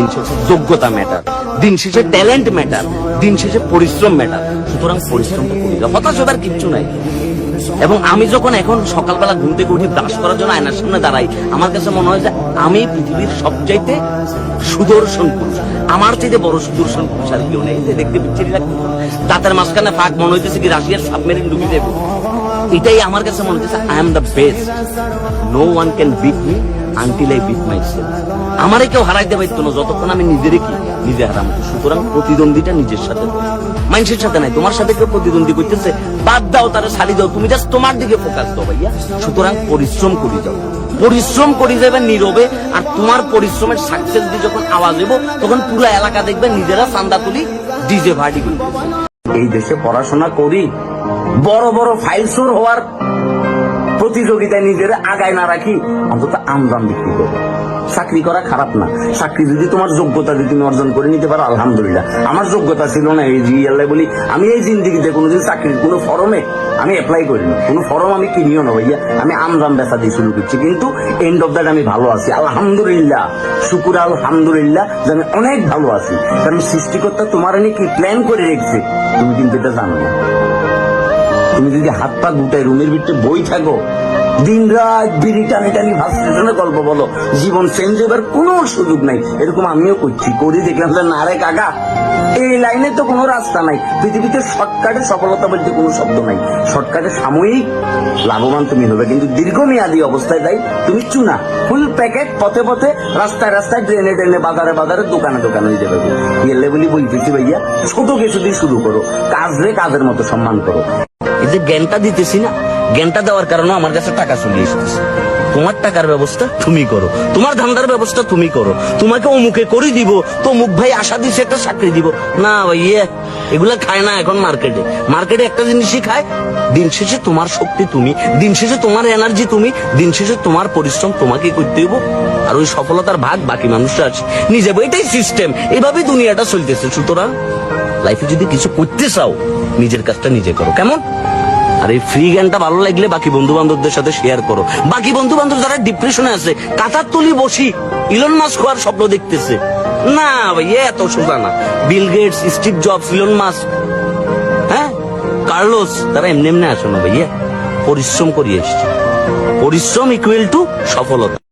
দিন শেষে যোগ্যতা ম্যাটার দিন শেষে ট্যালেন্ট ম্যাটার দিন শেষে পরিশ্রম ম্যাটার সুতরাং পরিশ্রমটা করি হতাশ হবার কিচ্ছু নাই। এবং আমি যখন এখন সকালবেলা ঘুম থেকে উঠি ব্রাশ করার জন্য আয়নার সামনে দাঁড়াই, আমার কাছে মনে হয় যে আমি পৃথিবীর সবচাইতে সুদর্শন পুরুষ। আমার চাইতে বড় সুদর্শন পুরুষ আর কেউ নেই। দেখতে লাগবে দাঁতের মাঝখানে ফাঁক মনে হইতেছে কি রাশিয়ার সাবমেরিন ডুবি দেবো। এটাই আমার কাছে মনে হচ্ছে I am the best no one can beat me until I beat myself আমারে কেউ হারাইতে পারতো না যতক্ষণ আমি নিজেরে কি? নিজে হারাম। সুতরাং প্রতিদ্বন্দ্বীটা নিজের সাথে মানুষের সাথে নাই, তোমার সাথে কেউ প্রতিদ্বন্দ্বী করতেছে, বাদ দাও, তারা সারি দাও, তুমি জাস্ট তোমার দিকে ফোকাস দাও ভাইয়া। সুতরাং পরিশ্রম করি যাও। পরিশ্রম করি যাবে নীরবে, আর তোমার পরিশ্রমের সাকসেস দিয়ে যখন আওয়াজ দেবো তখন পুরো এলাকা দেখবে নিজেরা চান্দা তুলি ডিজে ভাড়ি এই দেশে পড়াশোনা করি, বড় বড় ফাইল হওয়ার প্রতিযোগিতায় নিজের আগায় না রাখি, অন্তত আমদাম বিক্রি করব। চাকরি করা খারাপ না। চাকরি যদি তোমার যোগ্যতা যদি তুমি অর্জন করে নিতে পারো, আলহামদুলিল্লাহ। আমার যোগ্যতা ছিল না, এই জিএলআই বলি, আমি এই জিন্দিগিতে কোনোদিন চাকরির কোনো ফরমে আমি অ্যাপ্লাই করিনি। কোনো ফরম আমি কিনিও না ভাইয়া। আমি আমদাম বেচা দিয়ে শুরু করছি। কিন্তু এন্ড অফ দ্যাট আমি ভালো আছি। আলহামদুলিল্লাহ। শুকুর আলহামদুলিল্লাহ যে আমি অনেক ভালো আছি। কারণ সৃষ্টিকর্তা তোমার এনে কি প্ল্যান করে রেখেছে, তুমি কিন্তু এটা জানো না। তুমি যদি হাত পা গুটাই রুমের ভিতরে বই থাকো দিন রাত বিড়ি টানি টানি ভাবতেছে গল্প বলো। জীবন চেঞ্জ হবার কোনো সুযোগ নাই। এরকম আমিও করছি। করি দেখলাম যে, না রে কাকা, এই লাইনে তো কোনো রাস্তা নাই। পৃথিবীতে শর্টকাটে সফলতা বলতে কোনো শব্দ নাই। শর্টকাটে সাময়িক লাভবান তুমি হবে। কিন্তু দীর্ঘমেয়াদী অবস্থায় যাই তুমি চুনা। ফুল প্যাকেট পথে পথে রাস্তায় রাস্তায় ড্রেনে ড্রেনে, বাজারে বাজারে, দোকানে দোকানে হয়ে যাবে। গেলে বলি বলতেছি ভাইয়া, ছোট কিছু দিয়ে শুরু করো। কাজ রে কাজের মতো সম্মান করো। এই যে জ্ঞানটা দিতেছি না, জ্ঞানটা দেওয়ার কারণে আমার কাছে টাকা চলে এসেছে। তোমার টাকার ব্যবস্থা তুমি করো, তোমার ধান্দার ব্যবস্থা তুমি করো। তোমাকে অমুকে করে দিব, তো মুখ ভাই আশা দিছে একটা চাকরি দিব। না ভাই ইয়ে এগুলা খায় না এখন মার্কেটে। মার্কেটে একটা জিনিসই খায়, দিন শেষে তোমার শক্তি তুমি, দিন শেষে তোমার এনার্জি তুমি, দিন শেষে তোমার পরিশ্রম তোমাকে করতে হইব। আর ওই সফলতার ভাগ বাকি মানুষরা আছে। নিজে এটাই সিস্টেম এভাবেই দুনিয়াটা চলতেছে। সুতরাং লাইফে যদি কিছু করতে চাও, নিজের কাজটা নিজে করো। কেমন? আর এই ফ্রি জ্ঞানটা ভালো লাগলে বাকি বন্ধু বান্ধবদের সাথে শেয়ার করো। বাকি বন্ধু বান্ধব যারা ডিপ্রেশনে আছে কাতার তুলি বসি। ইলন মাস্ক হওয়ার স্বপ্ন দেখতেছে। না ভাই এত সোজা না। Bill Gates Steve Jobs Elon Musk হ্যাঁ? কার্লোস তারা এমনি এমনি আসে না ভাইয়া। পরিশ্রম করিয়ে এসছে। পরিশ্রম ইকুয়াল টু সফলতা।